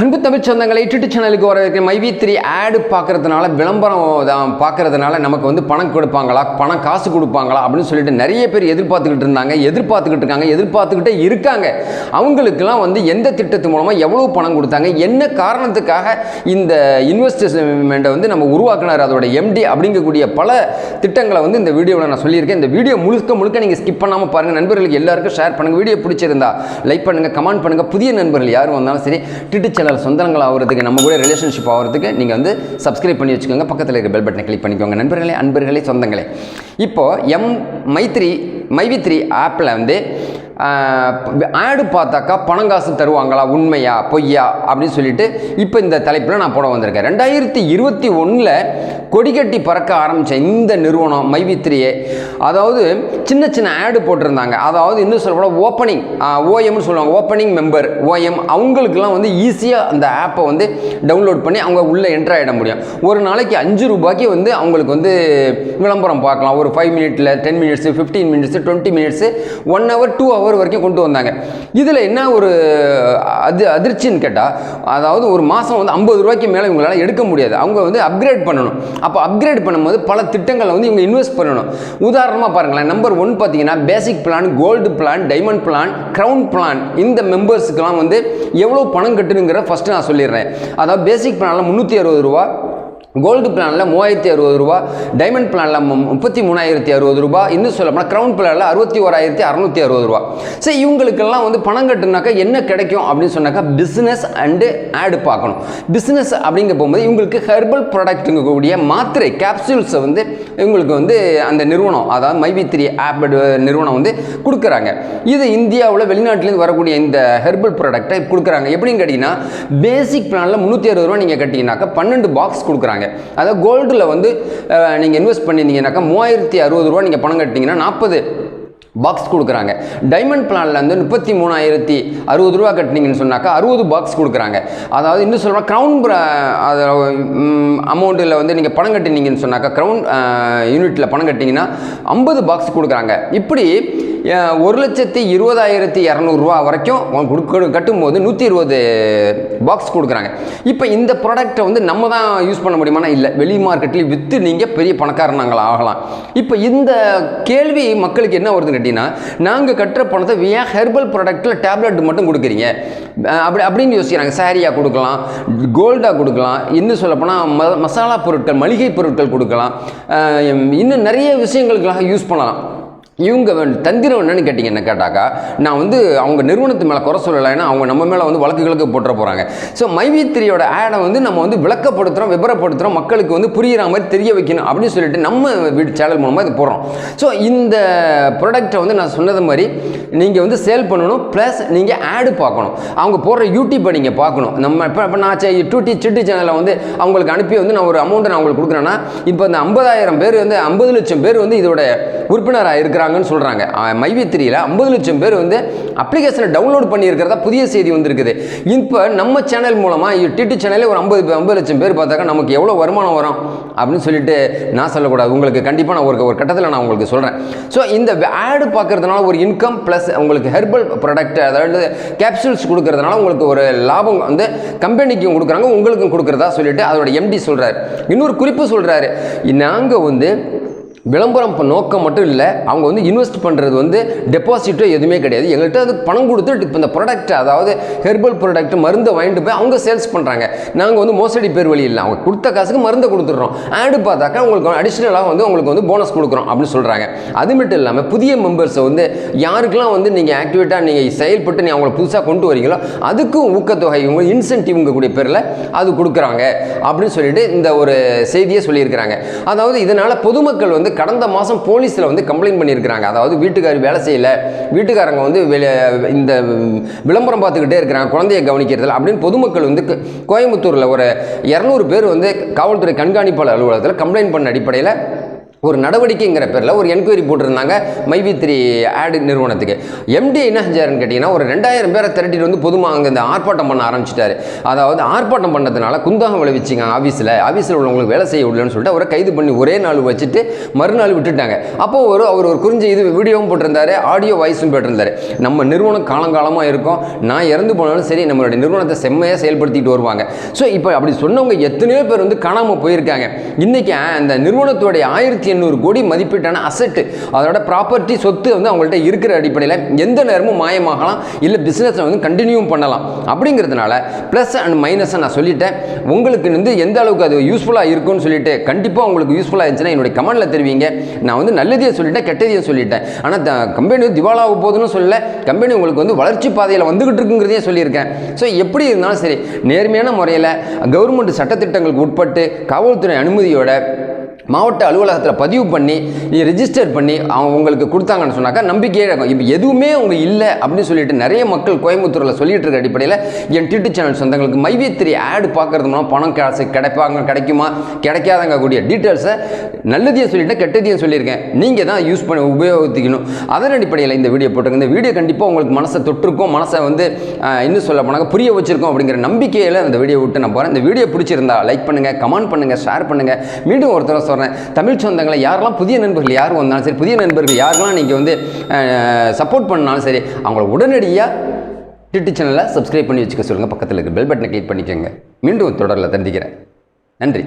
அன்பு தமிழ் சொந்தங்களை யூடியூப் சேனலுக்கு வர இருக்கிற மைவி த்ரீ ஆடு பார்க்கறதுனால விளம்பரம் தான் பார்க்கறதுனால நமக்கு வந்து பணம் கொடுப்பாங்களா? பணம் காசு கொடுப்பாங்களா? அப்படின்னு சொல்லிட்டு நிறைய பேர் எதிர்பார்த்துக்கிட்டு இருந்தாங்க எதிர்பார்த்துக்கிட்டு இருக்காங்க எதிர்பார்த்துக்கிட்டே இருக்காங்க. அவங்களுக்கெல்லாம் வந்து எந்த திட்டத்து மூலமாக எவ்வளோ பணம் கொடுத்தாங்க? என்ன காரணத்துக்காக இந்த இன்வெஸ்ட்மெண்ட்டை வந்து நம்ம உருவாக்கினார்? அதோட எம்டி அப்படிங்கக்கூடிய பல திட்டங்களை வந்து இந்த வீடியோவில் நான் சொல்லியிருக்கேன். இந்த வீடியோ முழுக்க முழுக்க நீங்கள் ஸ்கிப் பண்ணாமல் பாருங்கள் நண்பர்களுக்கு எல்லாருக்கும் ஷேர் பண்ணுங்கள் வீடியோ பிடிச்சிருந்தா லைக் பண்ணுங்கள் கமெண்ட் பண்ணுங்கள் புதிய நண்பர்கள் யார் வந்தாலும் சரி டிட்டு சேனல் சொந்தங்கள் ஆகிறதுக்கு நம்ம கூட ரிலேஷன்ஷிப் ஆகிறதுக்கு நீங்கள் வந்து சப்ஸ்கிரைப் பண்ணி வச்சுக்கோங்க. பக்கத்தில் இருக்க பெல் பட்டனை கிளிக் பண்ணிக்கோங்க. நண்பர்களே அன்பர்களே சொந்தங்களே. இப்போது எம் மைத்ரி மைவித்ரி ஆப்பில் வந்து ஆடு பார்த்தாக்கா பணம் காசு தருவாங்களா உண்மையா பொய்யா அப்படின்னு சொல்லிட்டு இப்போ இந்த தலைப்பில் நான் போட வந்திருக்கேன். ரெண்டாயிரத்தி இருபத்தி ஒன்றில் கொடிக்கட்டி பறக்க ஆரம்பித்த இந்த நிறுவனம் மைவித்ரியே அதாவது சின்ன சின்ன ஆடு போட்டிருந்தாங்க. அதாவது இன்னும் சொல்ல ஓப்பனிங் ஓஎம்னு சொல்லுவாங்க ஓப்பனிங் மெம்பர் ஓஎம் அவங்களுக்குலாம் வந்து ஈஸியாக அந்த ஆப்பை வந்து டவுன்லோட் பண்ணி அவங்க உள்ளே என்ட்ரு ஆகிட முடியும். ஒரு நாளைக்கு அஞ்சு ரூபாய்க்கு வந்து அவங்களுக்கு வந்து விளம்பரம் பார்க்கலாம் ஒரு ஃபைவ் மினிட்ல ten minutes fifteen minutes twenty minutes one hour two hour வரைக்கும் கொண்டு வந்தாங்க. இதில் என்ன ஒரு அது அதிர்ச்சின்னு கேட்டால் அதாவது ஒரு மாதம் வந்து ஐம்பது ரூபாய்க்கு மேலே இவங்களால எடுக்க முடியாது. அவங்க வந்து அப்கிரேட் பண்ணணும். அப்போ அப்கிரேட் பண்ணும்போது பல திட்டங்களை வந்து இவங்க இன்வெஸ்ட் பண்ணணும். உதாரணமாக பாருங்களேன் நம்பர் ஒன் பார்த்தீங்கன்னா basic plan gold plan diamond plan crown plan இந்த மெம்பர்ஸுக்கெல்லாம் வந்து எவ்வளோ பணம் கட்டணுங்கிற ஃபஸ்ட்டு நான் சொல்லிடுறேன். அதாவது பேசிக் பிளானில் முந்நூற்றி அறுபது ரூபா கோல்டு பிளானில் மூவாயிரத்தி அறுபது ரூபா டைமண்ட் பிளானில் முப்பத்தி மூணாயிரத்தி அறுபது ரூபா இன்னும் சொல்லப்போனால் க்ரௌன் பிளானில் அறுபத்தி ஓராயிரத்தி அறநூற்றி அறுபது ரூபா. சரி இவங்களுக்கெல்லாம் வந்து பணம் கட்டுனாக்கா என்ன கிடைக்கும் அப்படின்னு சொன்னாக்கா பிஸ்னஸ் அண்டு ஆடு பார்க்கணும். பிஸ்னஸ் அப்படிங்க போகும்போது இவங்களுக்கு ஹெர்பல் ப்ராடக்ட்டுங்க கூடிய மாத்திரை கேப்சூல்ஸை வந்து இவங்களுக்கு வந்து அந்த நிறுவனம் அதாவது மைவி த்ரீ ஆப் நிறுவனம் வந்து கொடுக்குறாங்க. இது இந்தியாவில் வெளிநாட்டிலேருந்து வரக்கூடிய இந்த ஹெர்பல் ப்ராடக்டை கொடுக்குறாங்க. எப்படின்னு கேட்டிங்கன்னா பேசிக் பிளானில் முந்நூற்றி அறுபது ரூபா நீங்கள் கட்டிங்கனாக்கா பன்னெண்டு பாக்ஸ் கொடுக்குறாங்க. அதாவது கோல்டில் வந்து நீங்கள் இன்வெஸ்ட் பண்ணியிருந்தீங்கன்னாக்கா மூவாயிரத்தி அறுபது ரூபா நீங்கள் பணம் கட்டிங்கன்னா நாற்பது பாக்ஸ் கொடுக்குறாங்க. டைமண்ட் பிளானில் வந்து முப்பத்தி மூணாயிரத்தி அறுபது ரூபா கட்டினீங்கன்னு சொன்னாக்கா அறுபது பாக்ஸ் கொடுக்குறாங்க. அதாவது இன்னும் சொல்கிறோம் க்ரௌன் அமௌண்ட்டில் வந்து நீங்கள் பணம் கட்டினீங்கன்னு சொன்னாக்கா க்ரௌன் யூனிட்டில் பணம் கட்டிங்கன்னா ஐம்பது பாக்ஸ் கொடுக்குறாங்க. இப்படி ஒரு லட்சத்தி இருபதாயிரத்தி இரநூறுவா வரைக்கும் கொடுக்க கட்டும்போது நூற்றி இருபது பாக்ஸ் கொடுக்குறாங்க. இப்போ இந்த ப்ராடக்ட்டை வந்து நம்ம தான் யூஸ் பண்ண முடியுமானா இல்லை வெளி மார்க்கெட்லேயும் விற்று நீங்கள் பெரிய பணக்காரனாங்கள் ஆகலாம். இப்போ இந்த கேள்வி மக்களுக்கு என்ன வருதுன்னு கேட்டிங்கன்னா நாங்கள் கட்டுற பணத்தை ஏன் ஹெர்பல் ப்ராடக்ட்டில் டேப்லெட் மட்டும் கொடுக்குறீங்க? அப்படி அப்படின்னு யோசிக்கிறாங்க. சாரியாக கொடுக்கலாம் கோல்டாக கொடுக்கலாம் இன்னும் சொல்லப்போனால் ம மசாலா பொருட்கள் மளிகை பொருட்கள் கொடுக்கலாம். இன்னும் நிறைய விஷயங்களுக்காக யூஸ் பண்ணலாம். இவங்க தந்திரம் என்னன்னு கேட்டிங்க என்ன கேட்டாக்கா நான் வந்து அவங்க நிறுவனத்து மேலே குறை சொல்லலைன்னா அவங்க நம்ம மேலே வந்து வழக்குகளுக்கு போட்டுற போகிறாங்க ஸோ மைவித்திரியோட ஆடை வந்து நம்ம வந்து விளக்கப்படுத்துகிறோம் விபரப்படுத்துகிறோம் மக்களுக்கு வந்து புரிகிற மாதிரி தெரிய வைக்கணும் அப்படின்னு சொல்லிட்டு நம்ம வீட்டு சேனல் மூலமாக இது போடுறோம். ஸோ இந்த ப்ராடக்ட்டை வந்து நான் சொன்னது மாதிரி நீங்கள் வந்து சேல் பண்ணணும் ப்ளஸ் நீங்கள் ஆடு பார்க்கணும். அவங்க போடுற யூடியூப்பை நீங்கள் பார்க்கணும். நம்ம இப்போ இப்போ நான் டூட்டி சிட்டு சேனலில் வந்து அவங்களுக்கு அனுப்பி வந்து நான் ஒரு அமௌண்ட்டை நான் அவங்களுக்கு கொடுக்குறேன்னா இப்போ இந்த ஐம்பதாயிரம் பேர் வந்து ஐம்பது லட்சம் பேர் வந்து இதோட உறுப்பினராக இருக்கிறாங்கன்னு சொல்கிறாங்க மைவித்திரியில் ஐம்பது லட்சம் பேர் வந்து அப்ளிகேஷனை டவுன்லோட் பண்ணியிருக்கிறதா புதிய செய்தி வந்திருக்குது. இப்போ நம்ம சேனல் மூலமாக டிடி சேனலே ஒரு ஐம்பது ஐம்பது லட்சம் பேர் பார்த்தாக்கா நமக்கு எவ்வளோ வருமானம் வரும் அப்படின்னு சொல்லிட்டு நான் சொல்லக்கூடாது. உங்களுக்கு கண்டிப்பாக நான் ஒரு ஒரு கட்டத்தில் நான் உங்களுக்கு சொல்கிறேன் ஸோ இந்த ஆடு பார்க்கறதுனால ஒரு இன்கம் ப்ளஸ் உங்களுக்கு ஹெர்பல் ப்ராடக்ட் அதாவது கேப்சூல்ஸ் கொடுக்கறதுனால உங்களுக்கு ஒரு லாபம் வந்து கம்பெனிக்கும் கொடுக்குறாங்க உங்களுக்கும் கொடுக்குறதா சொல்லிட்டு அதோட எம்டி சொல்கிறாரு இன்னொரு குறிப்பு சொல்கிறாரு நாங்கள் வந்து விளம்பரம் இப்போ நோக்கம் மட்டும் இல்லை அவங்க வந்து இன்வெஸ்ட் பண்ணுறது வந்து டெபாசிட்டோ எதுவுமே கிடையாது. எங்கள்கிட்ட அது பணம் கொடுத்து இப்போ இந்த ப்ராடக்ட் அதாவது ஹெர்பல் ப்ராடக்ட் மருந்தை வாங்கிட்டு போய் அவங்க சேல்ஸ் பண்ணுறாங்க நாங்கள் வந்து மோசடி பேர் வழி இல்லை. அவங்க கொடுத்த காசுக்கு மருந்தை கொடுத்துட்றோம். ஆடு பார்த்தாக்கா உங்களுக்கு அடிஷ்னலாக வந்து உங்களுக்கு வந்து போனஸ் கொடுக்குறோம் அப்படின்னு சொல்கிறாங்க அது மட்டும் இல்லாமல் புதிய மெம்பர்ஸை வந்து யாருக்கெல்லாம் வந்து நீங்கள் ஆக்டிவேட்டாக நீங்கள் செயல்பட்டு நீங்கள் அவங்கள புதுசாக கொண்டு வரீங்களோ அதுக்கும் ஊக்கத்தொகை இவங்க இன்சென்டிவ்ங்க கூடிய பேரில் அது கொடுக்குறாங்க அப்படின்னு சொல்லிட்டு இந்த ஒரு செய்தியை சொல்லியிருக்கிறாங்க. அதாவது இதனால் பொதுமக்கள் வந்து கடந்த மாதம் போலீஸில் வந்து கம்ப்ளைண்ட் பண்ணியிருக்கிறாங்க. அதாவது வீட்டுக்காரி வேலை செய்யலை. வீட்டுக்காரங்க வந்து இந்த விளம்பரம் பார்த்துக்கிட்டே இருக்கிறாங்க. குழந்தைய கவனிக்கிறதில் அப்படின்னு பொதுமக்கள் வந்து கோயம்புத்தூரில் ஒரு இரநூறு பேர் வந்து காவல்துறை கண்காணிப்பாளர் அலுவலகத்தில் கம்ப்ளைண்ட் பண்ண அடிப்படையில் ஒரு நடவடிக்கைங்கிற பேரில் ஒரு என்கொயரி போட்டிருந்தாங்க மைவி த்ரீ ஆடு நிறுவனத்துக்கு எம்டி என்ன செஞ்சாருன்னு கேட்டிங்கன்னா ஒரு ரெண்டாயிரம் பேரை திரட்டிட்டு வந்து பொதுமா அங்கே இந்த ஆர்ப்பாட்டம் பண்ண ஆரம்பிச்சிட்டாரு. அதாவது ஆர்ப்பாட்டம் பண்ணதுனால குந்தகம் விளைவிச்சிங்க ஆஃபீஸில் ஆஃபீஸில் உள்ளவங்களுக்கு வேலை செய்ய விடலன்னு சொல்லிட்டு அவரை கைது பண்ணி ஒரே நாள் வச்சுட்டு மறுநாள் விட்டுட்டாங்க. அப்போது ஒரு அவர் ஒரு குறிஞ்சி இது வீடியோவும் போட்டிருந்தாரு ஆடியோ வாய்ஸும் போட்டிருந்தாரு. நம்ம நிறுவனம் காலங்காலமாக இருக்கும். நான் இறந்து போனாலும் சரி நம்மளுடைய நிறுவனத்தை செம்மையாக செயல்படுத்திட்டு வருவாங்க. ஸோ இப்போ அப்படி சொன்னவங்க எத்தனையோ பேர் வந்து காணாமல் போயிருக்காங்க. இன்றைக்கி அந்த நிறுவனத்துடைய ஆயிரத்தி எண்ணூறு கோடி மதிப்பீட்டான அசெட்டு அதோட ப்ராப்பர்ட்டி சொத்து வந்து அவங்கள்ட்ட இருக்கிற அடிப்படையில் எந்த நேரமும் மாயமாகலாம் இல்லை பிஸ்னஸை வந்து கண்டினியூவும் பண்ணலாம். அப்படிங்கிறதுனால ப்ளஸ் அண்ட் மைனஸை நான் சொல்லிட்டேன். உங்களுக்கு வந்து எந்த அளவுக்கு அது யூஸ்ஃபுல்லாக இருக்கும்னு சொல்லிட்டு கண்டிப்பாக உங்களுக்கு யூஸ்ஃபுல்லாக இருந்துச்சுன்னா என்னுடைய கமெண்ட்டில் தெரிவிங்க. நான் வந்து நல்லதையே சொல்லிட்டேன் கெட்டதையும் சொல்லிட்டேன். ஆனால் கம்பெனி திவாலாக போகுதுன்னு சொல்லல. கம்பெனி உங்களுக்கு வந்து வளர்ச்சி பாதையில் வந்துகிட்டு இருக்குங்கிறதையும் சொல்லியிருக்கேன். ஸோ எப்படி இருந்தாலும் சரி நேர்மையான முறையில் கவர்மெண்ட் சட்டத்திட்டங்களுக்கு உட்பட்டு காவல்துறை அனுமதியோட மாவட்ட அலுவலகத்தில் பதிவு பண்ணி ரிஜிஸ்டர் பண்ணி அவங்க உங்களுக்கு கொடுத்தாங்கன்னு சொன்னாக்கா நம்பிக்கையே இருக்கும் இப்போ எதுவுமே அவங்க இல்லை அப்படின்னு சொல்லிட்டு நிறைய மக்கள் கோயம்புத்தூரில் சொல்லிட்டு இருக்க அடிப்படையில் என் டிட்டு சேனல் சொந்தங்களுக்கு மைவி த்ரீ ஆடு பார்க்கறது மூலம் பணம் காசு கிடைப்பாங்க கிடைக்குமா கிடைக்காதங்க கூடிய டீட்டெயில்ஸை நல்லதையும் சொல்லிட்டேன் கெட்டதையும் சொல்லியிருக்கேன். நீங்கள் தான் யூஸ் பண்ணி உபயோகிக்கணும். அதன் அடிப்படையில் இந்த வீடியோ போட்டுருங்க இந்த வீடியோ கண்டிப்பாக உங்களுக்கு மனசை தொட்டிருக்கும் மனசை வந்து இன்னும் சொல்ல போனாங்க புரிய வச்சிருக்கோம் அப்படிங்கிற நம்பிக்கையில் இந்த வீடியோ விட்டு நான் போகிறேன் இந்த வீடியோ பிடிச்சிருந்தா லைக் பண்ணுங்கள் கமெண்ட் பண்ணுங்கள் ஷேர் பண்ணுங்கள் மீண்டும் ஒரு சொல்கிறேன் தமிழ் சொந்தங்களை யாரெல்லாம் புதிய நண்பர்கள் யார் வந்தாலும் சரி புதிய நண்பர்கள் யாரெல்லாம் நீங்கள் வந்து சப்போர்ட் பண்ணாலும் சரி அவங்கள உடனடியாக டிட்டு சேனலை சப்ஸ்கிரைப் பண்ணி வச்சுக்க சொல்லுங்கள் பக்கத்தில் இருக்க பெல் பட்டனை கிளிக் பண்ணிக்கோங்க. மீண்டும் தொடரில் தந்திக்கிறேன் நன்றி.